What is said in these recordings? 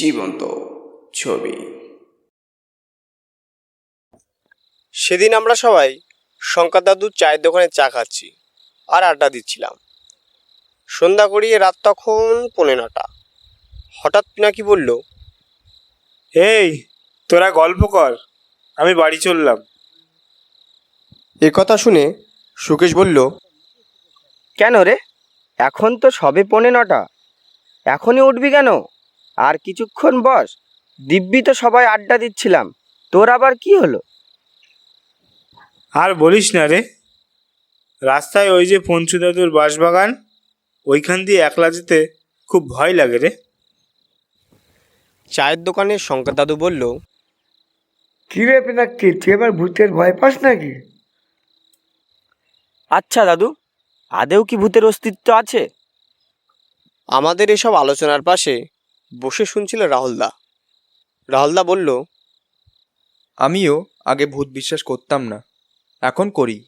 জীবন্ত ছবি। সেদিন আমরা সবাই শঙ্কর দাদুর চায়ের দোকানে চা খাচ্ছি আর আড্ডা দিচ্ছিলাম। সন্ধ্যা গড়িয়ে রাত তখন পৌনে নটা। হঠাৎ পিনাকি বলল এই তোরা গল্প কর আমি বাড়ি চললাম। এ কথা শুনে সুকেশ বলল কেন রে? এখন তো সবে পৌনে নটা। এখনই উঠবি কেন? আর কিছুক্ষণ বস দিব্যি তো সবাই আড্ডা দিচ্ছিলাম। তোর আবার কি হলো? আর বলিস না রে। রাস্তায় ওই যে পঞ্চু দাদুর বাঁশবাগান ওইখান দিয়ে একলা যেতে খুব ভয় লাগে রে। চায়ের দোকানে শঙ্কর দাদু বলল কি রে পিনাক্কি তুই এবার ভূতের ভয় পাস নাকি? আচ্ছা দাদু আদেও কি ভূতের অস্তিত্ব আছে? আমাদের এসব আলোচনার পাশে বসে শুনছিল রাহুলদা। রাহুলদা বলল আমিও আগে ভূত বিশ্বাস করতাম না। এখন করি।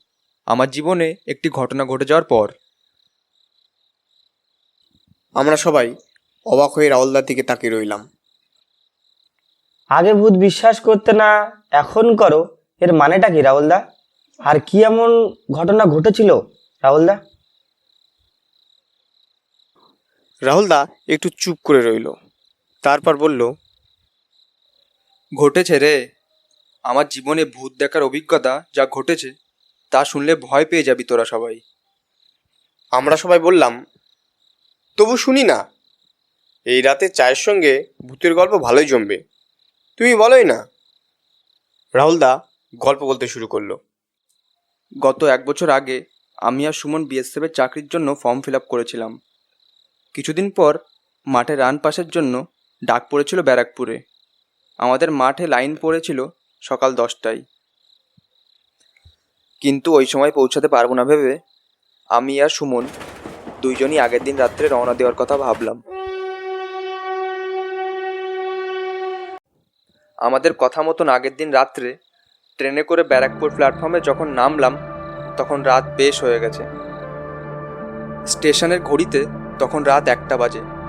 আমার জীবনে একটি ঘটনা ঘটে যাওয়ার পর। আমরা সবাই অবাক হয়ে রাহুলদার দিকে তাকিয়ে রইলাম। আগে ভূত বিশ্বাস করতে না এখন করো। এর মানেটা কি রাহুলদা? আর কি এমন ঘটনা ঘটেছিল রাহুলদা? রাহুলদা একটু চুপ করে রইল। তারপর বলল, ঘটেছে রে। আমার জীবনে ভূত দেখার অভিজ্ঞতা যা ঘটেছে, তা শুনলে ভয় পেয়ে যাবি তোরা সবাই। আমরা সবাই বললাম, তবু শুনি না। এই রাতে চায়ের সঙ্গে ভূতের গল্প ভালোই জমবে। তুমি বলোই না? রাহুলদা গল্প বলতে শুরু করল। গত এক বছর আগে আমি আর সুমন বিএসএফের চাকরির জন্য ফর্ম ফিল আপ করেছিলাম। কিছুদিন পর মাঠে রান পাসের জন্য ডাক পড়েছিল ব্যারাকপুরে। আমাদের মাঠে লাইন পড়েছিল সকাল দশটায়। কিন্তু ওই সময় পৌঁছাতে পারব না ভেবে আমি আর সুমন দুইজনই আগের দিন রাত্রে রওনা দেওয়ার কথা ভাবলাম। আমাদের কথা মতন আগের দিন রাত্রে ট্রেনে করে ব্যারাকপুর প্ল্যাটফর্মে যখন নামলাম, তখন রাত বেশ হয়ে গেছে। স্টেশনের ঘড়িতে তখন রাত একটা বাজে।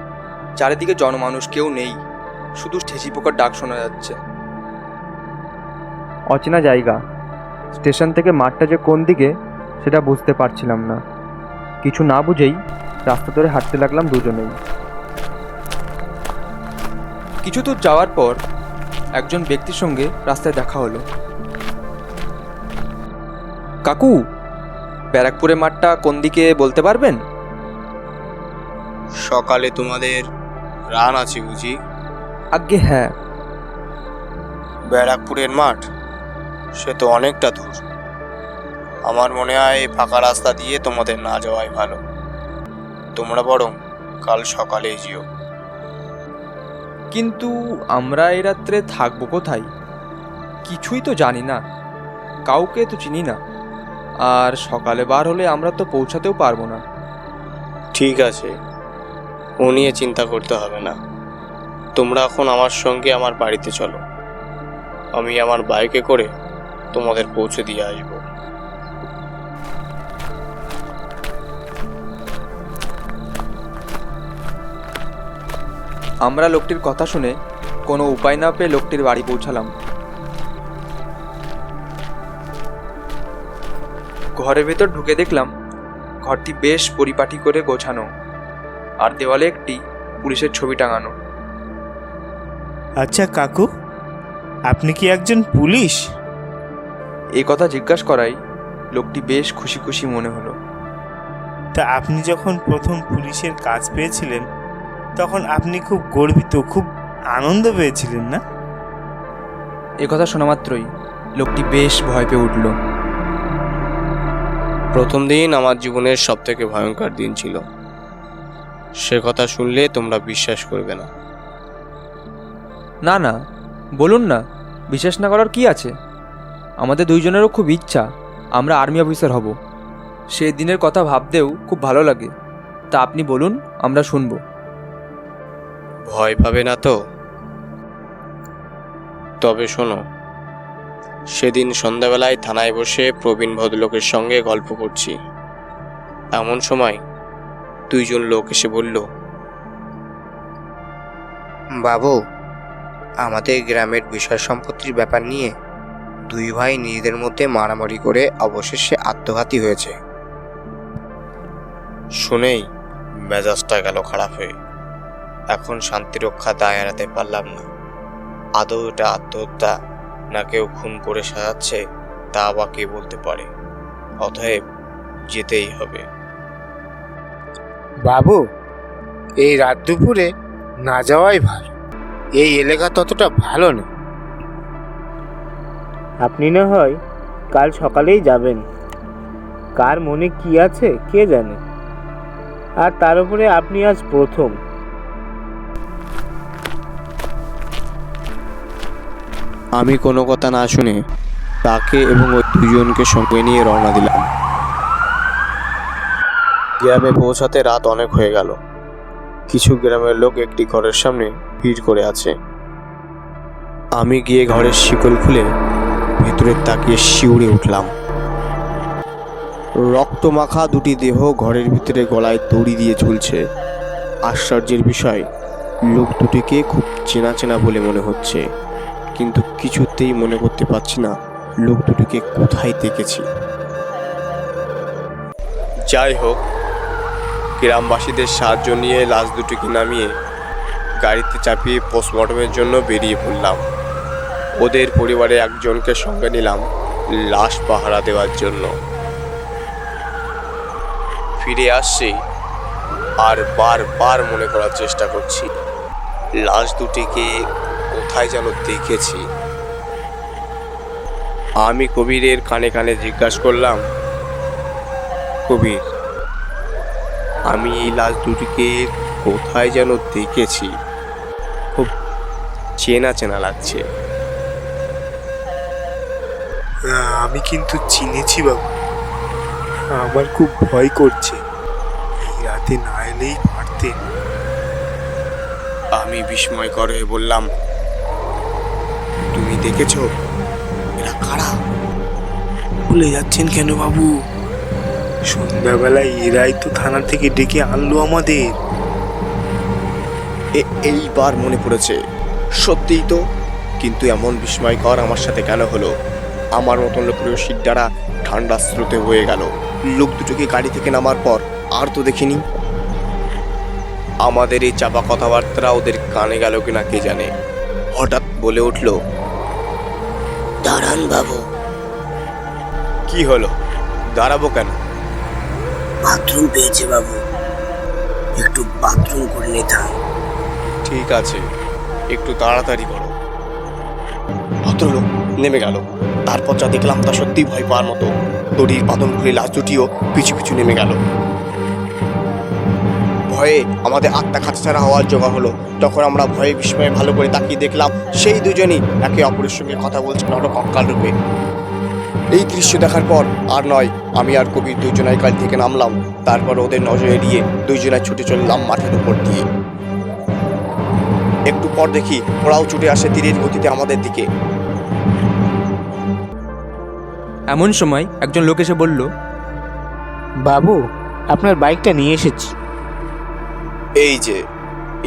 চারিদিকে জনমানুষ কেউ নেই। শুধু ঠেসি পোকার ডাক শোনা যাচ্ছে। অচেনা জায়গা। স্টেশন থেকে মাঠটা যে কোন দিকে সেটা বুঝতে পারছিলাম না। কিছু না বুঝেই রাস্তা ধরে হাঁটতে লাগলাম দুজনেই। কিছু দূর যাওয়ার পর একজন ব্যক্তির সঙ্গে রাস্তায় দেখা হলো। কাকু ব্যারাকপুরের মাঠটা কোন দিকে বলতে পারবেন? সকালে তোমাদের রান আছে বুঝি। আজ্ঞে হ্যাঁ। ব্যারাকপুরের মাঠ সে তো অনেকটা দূর। আমার মনে হয় এই ফাঁকা রাস্তা দিয়ে তোমাদের না যাওয়াই ভালো। তোমরা বরং কাল সকালেই যেও। কিন্তু আমরা এই রাত্রে থাকব কোথায়? কিছুই তো জানি না। কাউকে তো চিনি না। আর সকালে বার হলে আমরা তো পৌঁছাতেও পারব না। ঠিক আছে। ও নিয়ে চিন্তা করতে হবে না। তোমরা এখন আমার সঙ্গে আমার বাড়িতে চলো। আমি আমার বাইকে করে তোমাদের পৌঁছে দিয়ে আসব। আমরা লোকটির কথা শুনে কোনো উপায় না পেয়ে লোকটির বাড়ি পৌঁছালাম। ঘরের ভেতর ঢুকে দেখলাম ঘরটি বেশ পরিপাটি করে গোছানো। আর দেওয়ালে একটি পুলিশের ছবি টাঙানো। আচ্ছা কাকু আপনি কি একজন পুলিশ? এই কথা জিজ্ঞাসা করাই লোকটি বেশ খুশি খুশি মনে হলো। তা আপনি যখন প্রথম পুলিশের কাজ পেয়েছিলেন তখন আপনি খুব গর্বিত খুব আনন্দ পেয়েছিলেন না? এ কথা শোনা মাত্রই লোকটি বেশ ভয় পেয়ে উঠল। প্রথম দিন আমার জীবনের সব থেকে ভয়ঙ্কর দিন ছিল। সে কথা শুনলে তোমরা বিশ্বাস করবে না। না না বলুন না বিশ্বাস না করার কি আছে? আমাদের দুইজনেরও খুব ইচ্ছা আমরা আর্মি অফিসার হব। সেই দিনের কথা ভাবতেও খুব ভালো লাগে। তা আপনি বলুন আমরা শুনব। ভয় পাবে না তো? তবে শোনো সেদিন সন্ধ্যাবেলায় থানায় বসে প্রবীণ ভদ্রলোকের সঙ্গে গল্প করছি। এমন সময় দুইজন লোক এসে বলল, বাবু, আমাদের গ্রামের বিষয় সম্পত্তির ব্যাপার নিয়ে দুই ভাই নিজেদের মধ্যে মারামারি করে অবশেষে আত্মঘাতী হয়েছে। শুনেই মেজাজটা গেল খারাপ হয়ে। এখন শান্তিরক্ষা দায় এড়াতে পারলাম না। আদৌ এটা আত্মহত্যা না কেউ খুন করে সাজাচ্ছে তা বা কে বলতে পারে? অতএব যেতেই হবে। বাবু এই রাত দুপুরে না যাওয়াই ভালো। এই এলাকা ততটা ভালো না। আপনি না হয় কাল সকালেই যাবেন। কার মনে কি আছে কে জানে? আর তার উপরে আপনি আজ প্রথম। আমি কোনো কথা না শুনে তাকে এবং ওই দুজনকে সঙ্গে নিয়ে রওনা দিলাম। গ্রামে পৌঁছাতে রাত অনেক হয়ে গেল। কিছু গ্রামের লোক একটি ঘরের সামনে ভিড় করে আছে। আমি গিয়ে ঘরের শিকল খুলে ভেতরে তাকিয়ে শিউরে উঠলাম। রক্ত মাখা দুটি দেহ ঘরের ভিতরে গলায় দড়ি দিয়ে ঝুলছে। আশ্চর্যের বিষয়, লোক দুটিকে খুব চেনা চেনা বলে মনে হচ্ছে। কিন্তু কিছুতেই মনে করতে পারছি না লোক দুটিকে কোথায় দেখেছি। যাই হোক গ্রামবাসীদের সাহায্য নিয়ে লাশ দুটিকে নামিয়ে গাড়িতে চাপিয়ে পোস্টমর্টমের জন্য বেরিয়ে পড়লাম। ওদের পরিবারে একজনকে সঙ্গে নিলাম লাশ পাহারা দেওয়ার জন্য। ফিরে আসছি আর বারবার মনে করার চেষ্টা করছি, লাশ দুটিকে কোথায় যেন দেখেছি। আমি কবিরের কানে কানে জিজ্ঞাসা করলাম, কবির আমি এই লাশ দুটিকে কোথায় যেন দেখেছি। খুব চেনা চেনা লাগছে। আমি কিন্তু চিনেছি বাবু। আমার খুব ভয় করছে। এই রাতে না এলেই পারতেন আমি বিস্ময়কর হয়ে বললাম তুমি দেখেছ? এরা কারা? ভুলে যাচ্ছেন কেন বাবু? সন্ধ্যাবেলায় এরাই তো থানা থেকে ডেকে আনলো আমাদের। এ এইবার মনে পড়েছে। সত্যিই তো কিন্তু এমন বিস্ময়কর আমার সাথে কেন হলো? আমার মতন লোকের সিদ্ধারা ঠান্ডা স্রোতে হয়ে গেল লোক দুটোকে গাড়ি থেকে নামার পর আর তো দেখিনি। আমাদের এই চাপা কথাবার্তা ওদের কানে গেল কিনা কে জানে। হঠাৎ বলে উঠল দাঁড়ান বাবু। কি হলো? দাঁড়াবো কেন? বাথরুম পেয়েছে বাবু। একটু বাথরুম করে নিতাম ঠিক আছে, একটু তাড়াতাড়ি করো। ভদ্রলোক নেমে গেল। তারপর যা দেখলাম তা সত্যি ভয় পাওয়ার মতো। দড়ির পাতন খুলে লাশ দুটিও পিছু পিছু নেমে গেল। ভয়ে আমাদের আত্মা খাঁচাছাড়া হওয়ার জোগাড় হলো। তখন আমরা ভয়ে বিস্ময়ে ভালো করে তাকিয়ে দেখলাম, সেই দুজনই একে অপরের সঙ্গে কথা বলছে কঙ্কাল রূপে। এই দৃশ্য দেখার পর আর নয় আমি আর কবির দুজনাই গাড়ি থেকে নামলাম। তারপর ওদের নজর এড়িয়ে দুজনাই ছুটে চললাম মাঠের উপর দিয়ে। একটু পর দেখি ওরাও ছুটে আসে তীরের গতিতে আমাদের দিকে। এমন সময় একজন লোক এসে বলল বাবু আপনার বাইকটা নিয়ে এসেছি। এই যে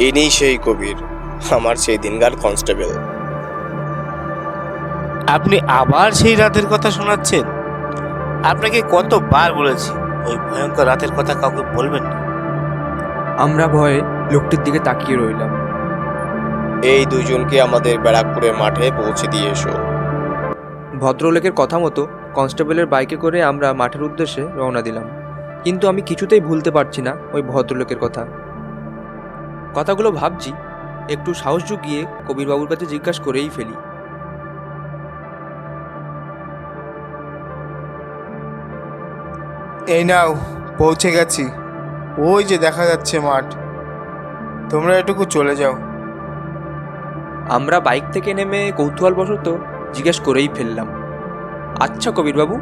ইনি সেই কবির আমার সেই দিনকার কনস্টেবল। আপনি আবার সেই রাতের কথা শোনাচ্ছেন? আপনাকে কতবার বলেছি ওই ভয়ঙ্কর রাতের কথা কাউকে বলবেন না। আমরা ভয়ে লোকটির দিকে তাকিয়ে রইলাম। এই দুজনকে আমাদের ব্যারাকপুরের মাঠে পৌঁছে দিয়ে এসো। ভদ্রলোকের কথা মতো কনস্টেবলের বাইকে করে আমরা মাঠের উদ্দেশ্যে রওনা দিলাম। কিন্তু আমি কিছুতেই ভুলতে পারছি না ওই ভদ্রলোকের কথা। কথাগুলো ভাবছি একটু সাহস জুগিয়ে কবিরবাবুর কাছে জিজ্ঞাসা করেই ফেলি। এই নাও পৌঁছে গেছি। ওই যে দেখা যাচ্ছে মাঠ। তোমরা এটুকু চলে যাও। আমরা বাইক থেকে নেমে কৌতূহলবশত জিজ্ঞেস করেই ফেললাম আচ্ছা কবিরবাবু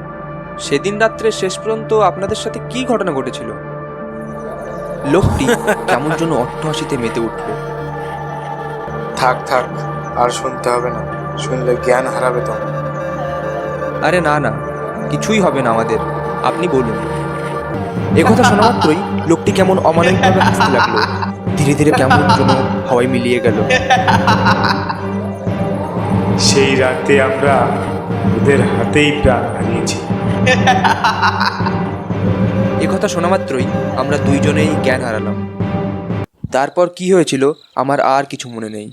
সেদিন রাত্রে শেষ পর্যন্ত আপনাদের সাথে কি ঘটনা ঘটেছিল? লোকটি কেমন যেন অট্টহাসিতে মেতে উঠল। থাক থাক আর শুনতে হবে না। শুনলে জ্ঞান হারাবে তো আরে না না কিছুই হবে না আমাদের। আপনি বলুন। একথা শোনা মাত্রই লোকটি কেমন অমানবিকভাবে হাসতে লাগল। ধীরে ধীরে কেমন যেন হাওয়ায় মিলিয়ে গেল। সেই রাতে আমরা ওদের হাতেই প্রাণ হারিয়েছি। এ কথা শোনা মাত্রই আমরা দুইজনেই জ্ঞান হারালাম। তারপর কি হয়েছিল আমার আর কিছু মনে নেই।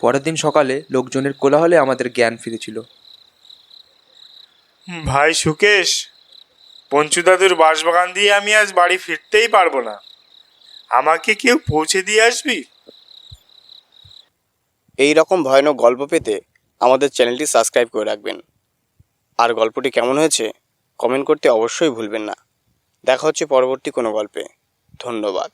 পরের দিন সকালে লোকজনের কোলাহলে আমাদের জ্ঞান ফিরেছিল। ভাই সুকেশ পঞ্চু বাসবাগান দিয়ে আমি আজ বাড়ি ফিরতেই পারব না। আমাকে কেউ পৌঁছে দিয়ে আসবি? এই রকম ভয়ানক গল্প পেতে আমাদের চ্যানেলটি সাবস্ক্রাইব করে রাখবেন। আর গল্পটি কেমন হয়েছে কমেন্ট করতে অবশ্যই ভুলবেন না। দেখা হচ্ছে পরবর্তী কোনো গল্পে। ধন্যবাদ।